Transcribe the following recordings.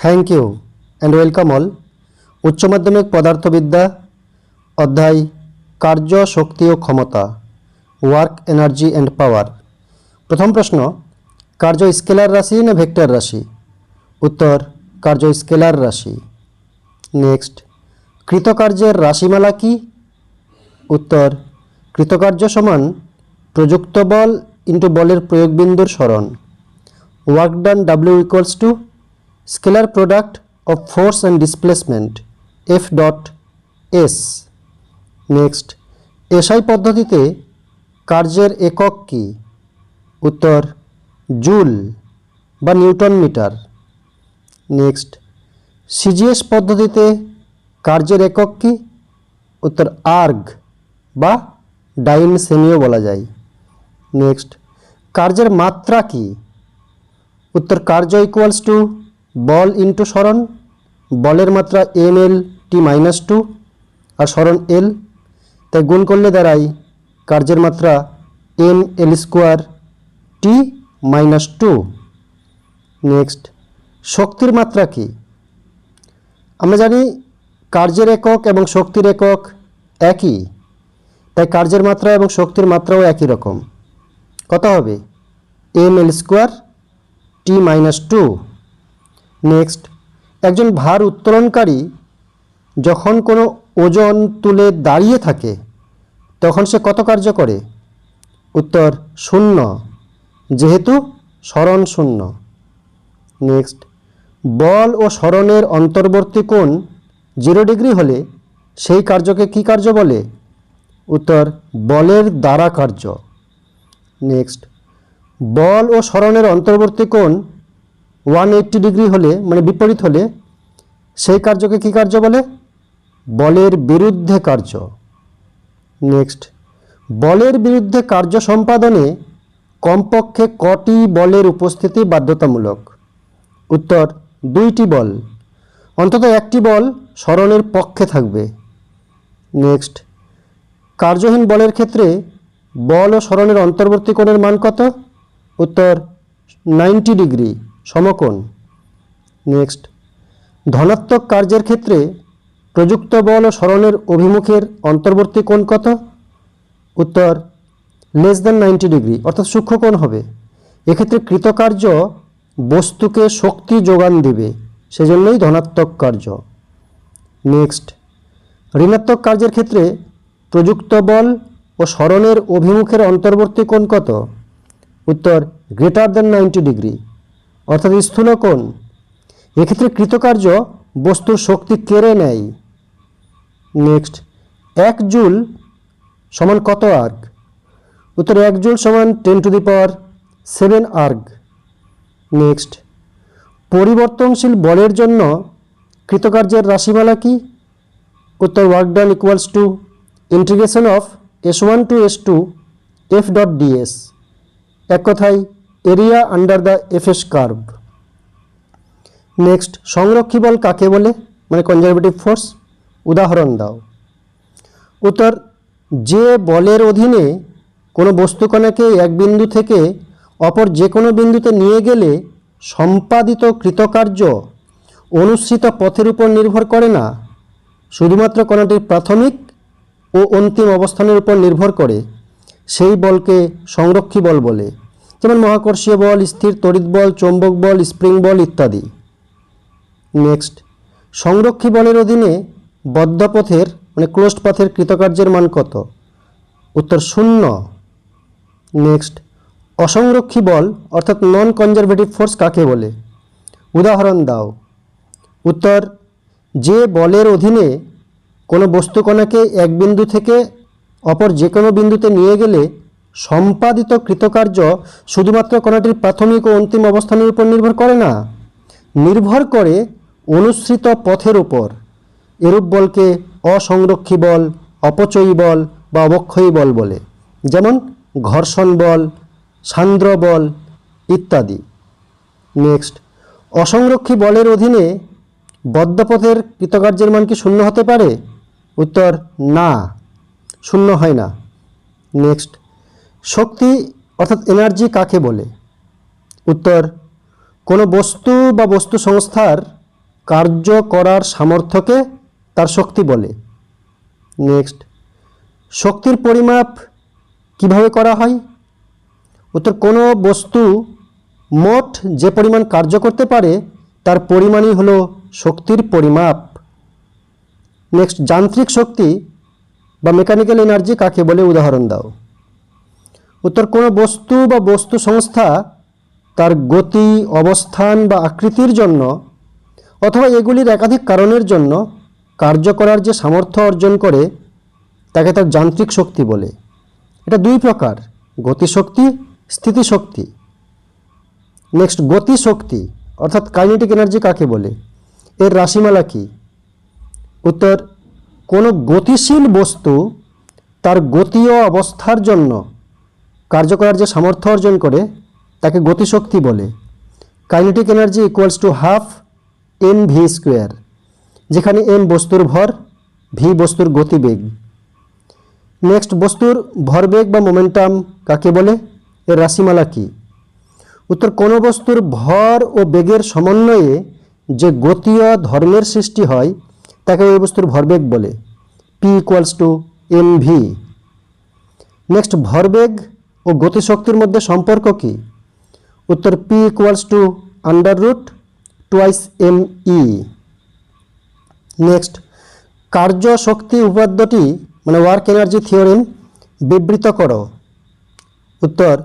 Thank you and welcome all. উচ্চ মাধ্যমিক পদার্থবিদ্যা অধ্যায় কার্য, শক্তি ও ক্ষমতা ওয়ার্ক এনার্জি অ্যান্ড পাওয়ার প্রথম প্রশ্ন, কার্য স্কেলার রাশি না ভেক্টর রাশি? উত্তর, কার্য স্কেলার রাশি। নেক্সট, কৃতকার্যের রাশিমালা কি? উত্তর, কৃতকার্য সমান প্রযুক্ত বল ইন্টু বলের প্রয়োগবিন্দুর সরণ। Work done W equals to scalar product of force and displacement F dot S next, SI পদ্ধতিতে কার্যের একক কি? উত্তর, জুল বা নিউটন মিটার। নেক্সট, সিজিএস পদ্ধতিতে কার্যের একক কি? উত্তর, আর্গ বা ডাইন সেমিও বলা যায়। নেক্সট, কার্যের মাত্রা কি? উত্তর, কার্য ইকুয়ালস টু বল ইন্টু সরণ, বলের মাত্রা M L T minus two আর সরণ এল তাই গুণ করলে দাঁড়ায় কার্যের মাত্রা M L square T minus two next শক্তির মাত্রা কি? আমরা জানি কার্যের একক এবং শক্তির একক একই। তাই কার্যের মাত্রা এবং শক্তির মাত্রাও একই রকম। কত হবে? M L square T minus two next একজন ভার উত্তোলনকারী যখন কোনো ওজন তুলে দাঁড়িয়ে থাকে, তখন সে কত কার্য করে? উত্তর, শূন্য, যেহেতু স্মরণ শূন্য। নেক্সট বল ও স্মরণের অন্তর্বর্তী কোণ জিরো ডিগ্রি হলে সেই কার্যকে কি কার্য বলে? উত্তর, বলের দ্বারা কার্য। নেক্সট বল ও স্মরণের অন্তর্বর্তী কোণ ওয়ান এইট্টি ডিগ্রি হলে মানে বিপরীত হলে, সেই কার্যকে কি কার্য বলে? বলের বিরুদ্ধে কার্য। নেক্সট বলের বিরুদ্ধে কার্য সম্পাদনে কমপক্ষে কটি বলের উপস্থিতি বাধ্যতামূলক? উত্তর, দুইটি বল। অন্তত একটি বল স্মরণের পক্ষে থাকবে। নেক্সট কার্যহীন বলের ক্ষেত্রে বল ও স্মরণের অন্তর্বর্তী কোণের মান কত? উত্তর নাইনটি ডিগ্রি সমকোণ। নেক্সট ধনাত্মক কার্যের ক্ষেত্রে প্রযুক্ত বল ও স্মরণের অভিমুখের অন্তর্বর্তী কোণ কত? উত্তর লেস দ্যান নাইনটি ডিগ্রি অর্থাৎ সূক্ষ্মকোণ হবে। এক্ষেত্রে কৃতকার্য বস্তুকে শক্তি যোগান দেবে, সেজন্যই ধনাত্মক কার্য। নেক্সট ঋণাত্মক কার্যের ক্ষেত্রে প্রযুক্ত বল ও স্মরণের অভিমুখের অন্তর্বর্তী কোণ কত? উত্তর গ্রেটার দ্যান নাইনটি ডিগ্রি অর্থাৎ স্থূল কোণ এক্ষেত্রে কৃতকার্য বস্তুর শক্তি কেড়ে নেয়। নেক্সট, এক জুল সমান কত আর্গ? উত্তর, এক জুল সমান ten to the power seven erg. Next, পরিবর্তনশীল বলের জন্য কৃতকার্যের রাশিমালা কি? উত্তর work done equals to integration of S one to S two F dot DS এক কথায় area under the FS curve next সংরক্ষী বল কাকে বলে? মানে কনজারভেটিভ ফোর্স উদাহরণ দাও। উত্তর, যে বলের অধীনে কোনো বস্তুকণাকে এক বিন্দু থেকে অপর যে কোনো বিন্দুতে নিয়ে গেলে সম্পাদিত কৃতকার্য অনুসৃত পথের উপর নির্ভর করে না, শুধুমাত্র কণাটির প্রাথমিক ও অন্তিম অবস্থানের উপর নির্ভর করে, সেই বলকে সংরক্ষী বল বলে। যেমন মহাকর্ষীয় বল, স্থির তড়িৎ বল, চৌম্বক বল, স্প্রিং বল ইত্যাদি। নেক্সট সংরক্ষী বলের অধীনে বদ্ধ পথের মানে ক্লোজড পথের কৃতকার্যের মান কত? উত্তর শূন্য। নেক্সট অসংরক্ষী বল, অর্থাৎ নন কনজারভেটিভ ফোর্স কাকে বলে? উদাহরণ দাও। উত্তর, যে বলের অধীনে কোনো বস্তুকণাকে এক বিন্দু থেকে অপর যে কোনো বিন্দুতে নিয়ে গেলে সম্পাদিত কৃতকার্য শুধুমাত্র কণাটির প্রাথমিক ও অন্তিম অবস্থানের উপর নির্ভর করে না, নির্ভর করে অনুসৃত পথের উপর। এরূপ বলকে অসংরক্ষী বল, অপচয়ী বল বা অবক্ষয়ী বল বলে, যেমন ঘর্ষণ বল, সান্দ্র বল ইত্যাদি। নেক্সট, অসংরক্ষী বলের অধীনে বদ্ধপথের কৃতকার্যের মান কি শূন্য হতে পারে? উত্তর, না, শূন্য হয় না। নেক্সট শক্তি অর্থাৎ এনার্জি কাকে বলে? উত্তর, কোনো বস্তু বা বস্তু সংস্থার কার্য করার সামর্থ্যকে তার শক্তি বলে। নেক্সট শক্তির পরিমাপ কীভাবে করা হয়? উত্তর, কোনো বস্তু মোট যে পরিমাণ কার্য করতে পারে, তার পরিমাণই হলো শক্তির পরিমাপ। নেক্সট যান্ত্রিক শক্তি বা মেকানিক্যাল এনার্জি কাকে বলে? উদাহরণ দাও। উত্তর কোনো বস্তু বা বস্তু সংস্থা তার গতি, অবস্থান বা আকৃতির জন্য অথবা এগুলির একাধিক কারণের জন্য কার্য করার যে সামর্থ্য অর্জন করে, তাকে তার যান্ত্রিক শক্তি বলে। এটা দুই প্রকার, গতিশক্তি, স্থিতিশক্তি। নেক্সট গতিশক্তি, অর্থাৎ কাইনেটিক এনার্জি কাকে বলে? এর রাশিমালা কি? উত্তর, কোনো গতিশীল বস্তু তার গতীয় অবস্থার জন্য কার্য করার যে সামর্থ্য অর্জন করে, তাকে গতিশক্তি বলে। Kinetic energy equals to half M V square যেখানে এম বস্তুর ভর ভি বস্তুর গতিবেগ। নেক্সট বস্তুর ভরবেগ বা মোমেন্টাম কাকে বলে? এর রাশিমালা কি? উত্তর, কোনো বস্তুর ভর ও বেগের সমন্বয়ে যে গতীয় ধর্মের সৃষ্টি হয়, তাকে ওই বস্তুর ভরবেগ বলে। P equals to M V next ভরবেগ ও গতিশক্তির মধ্যে সম্পর্ক কি? উত্তর P equals to under root twice M E next কার্য শক্তি উপাদ্যটি মানে ওয়ার্ক এনার্জি থিওরিম বিবৃত করো। উত্তর,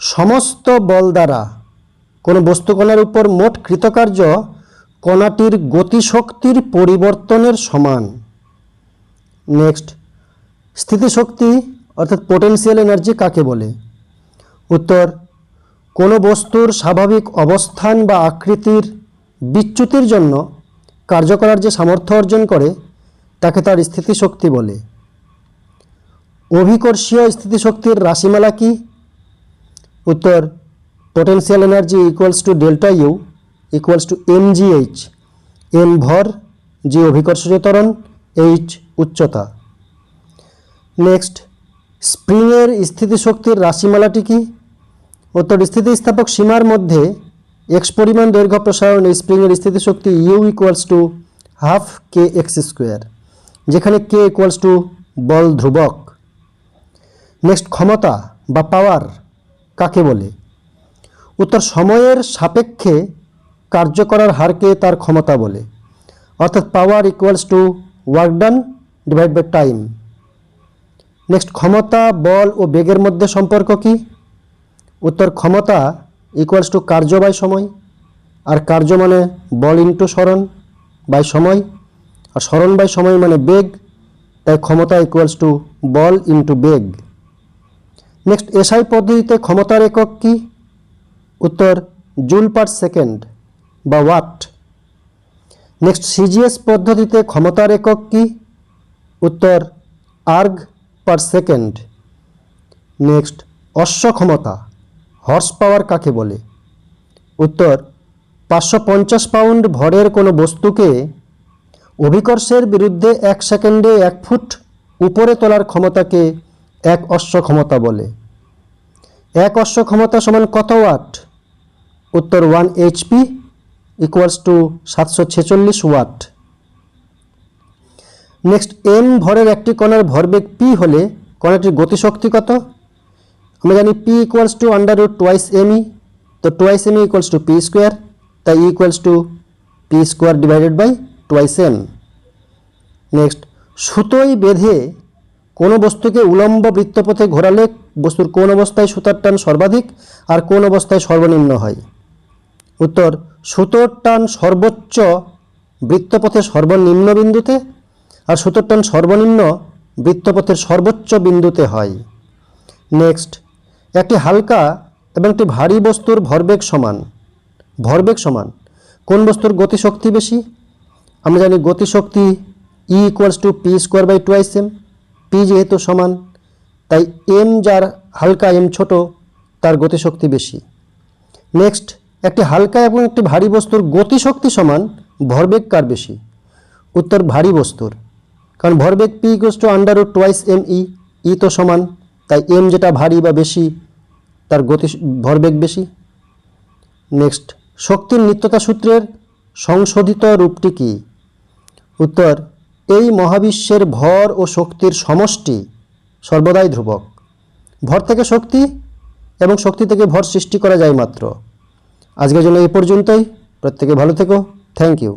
সমস্ত বল দ্বারা কোনো বস্তুকণার উপর মোট কৃতকার্য কণাটির গতিশক্তির পরিবর্তনের সমান। নেক্সট স্থিতিশক্তি অর্থাৎ পোটেনশিয়াল এনার্জি কাকে বলে? উত্তর, কোনো বস্তুর স্বাভাবিক অবস্থান বা আকৃতির বিচ্যুতির জন্য কার্য করার যে সামর্থ্য অর্জন করে, তাকে তার স্থিতিশক্তি বলে। অভিকর্ষীয় স্থিতিশক্তির রাশিমালা কি? উত্তর potential energy equals to delta U equals to M G H M ভর জি অভিকর্ষজ ত্বরণ এইচ উচ্চতা। নেক্সট স্প্রিংয়ের স্থিতিশক্তির রাশিমালাটি কি? উত্তর, স্থিতিস্থাপক সীমার মধ্যে এক্স পরিমাণ দৈর্ঘ্য প্রসারণ স্প্রিংয়ের স্থিতিশক্তি U equals to half K X square যেখানে কে ইকুয়ালস টু বল ধ্রুবক। নেক্সট ক্ষমতা বা পাওয়ার কাকে বলে? উত্তর, সময়ের সাপেক্ষে কার্য করার হারকে তার ক্ষমতা বলে। অর্থাৎ power equals to work done divide by time next ক্ষমতা, বল ও বেগের মধ্যে সম্পর্ক কি? উত্তর, ক্ষমতা ইকুয়ালস টু কার্য বাই সময়। আর কার্য মানে বল ইন্টু স্মরণ বাই সময়। আর স্মরণ বাই সময় মানে বেগ, তাই ক্ষমতা ইকুয়ালস টু বল ইন্টু বেগ। নেক্সট এসআই পদ্ধতিতে ক্ষমতার একক কি? উত্তর, জুল পার সেকেন্ড বা ওয়াট নেক্সট সিজিএস পদ্ধতিতে ক্ষমতার একক কি? উত্তর আর্গ পার সেকেন্ড নেক্সট অশ্ব ক্ষমতা হর্স পাওয়ার কাকে বলে? উত্তর, পাঁচশো পঞ্চাশ পাউন্ড ভরের কোনো বস্তুকে অভিকর্ষের বিরুদ্ধে এক সেকেন্ডে এক ফুট উপরে তোলার ক্ষমতাকে এক অশ্ব ক্ষমতা বলে। এক অশ্ব ক্ষমতা সমান কত ওয়াট? উত্তর ওয়ান এইচপি ইকুয়ালস টু সাতশো ছেচল্লিশ ওয়াট। নেক্সট এম ভরের একটি কণার ভরবেগ পি হলে কণাটির গতিশক্তি কত আমরা জানি P equals to under root twice M E তো twice M equals to P square তাই equals to P square divided by twice M next সুতোই বেঁধে কোনো বস্তুকে উলম্ব বৃত্তপথে ঘোরালে বস্তুর কোন অবস্থায় সুতার টান সর্বাধিক আর কোন অবস্থায় সর্বনিম্ন হয়? উত্তর, সুতোর টান সর্বোচ্চ বৃত্তপথের সর্বনিম্ন বিন্দুতে আর সুতোর টান সর্বনিম্ন বৃত্তপথের সর্বোচ্চ বিন্দুতে হয়। নেক্সট একটি হালকা এবং একটি ভারী বস্তুর ভরবেগ সমান। ভরবেগ সমান। কোন বস্তুর গতিশক্তি বেশি? আমরা জানি গতিশক্তি E equals to P square by twice M P যেহেতু সমান, তাই এম যার হালকা এম ছোট, তার গতিশক্তি বেশি। নেক্সট একটি হালকা এবং একটি ভারী বস্তুর গতিশক্তি সমান, ভরবেগ কার বেশি? উত্তর, ভারী বস্তুর। কারণ ভরবেগ P equals to under root twice M E E তো সমান, তাই এম যেটা ভারী বা বেশি, তার গতি ভরবেগ বেশি। নেক্সট শক্তির নিত্যতা সূত্রের সংশোধিত রূপটি কি? উত্তর, এই মহাবিশ্বের ভর ও শক্তির সমষ্টি সর্বদাই ধ্রুবক। ভর থেকে শক্তি এবং শক্তি থেকে ভর সৃষ্টি করা যায় মাত্র। আজকের জন্য এই পর্যন্তই। প্রত্যেকে ভালো থেকো। Thank you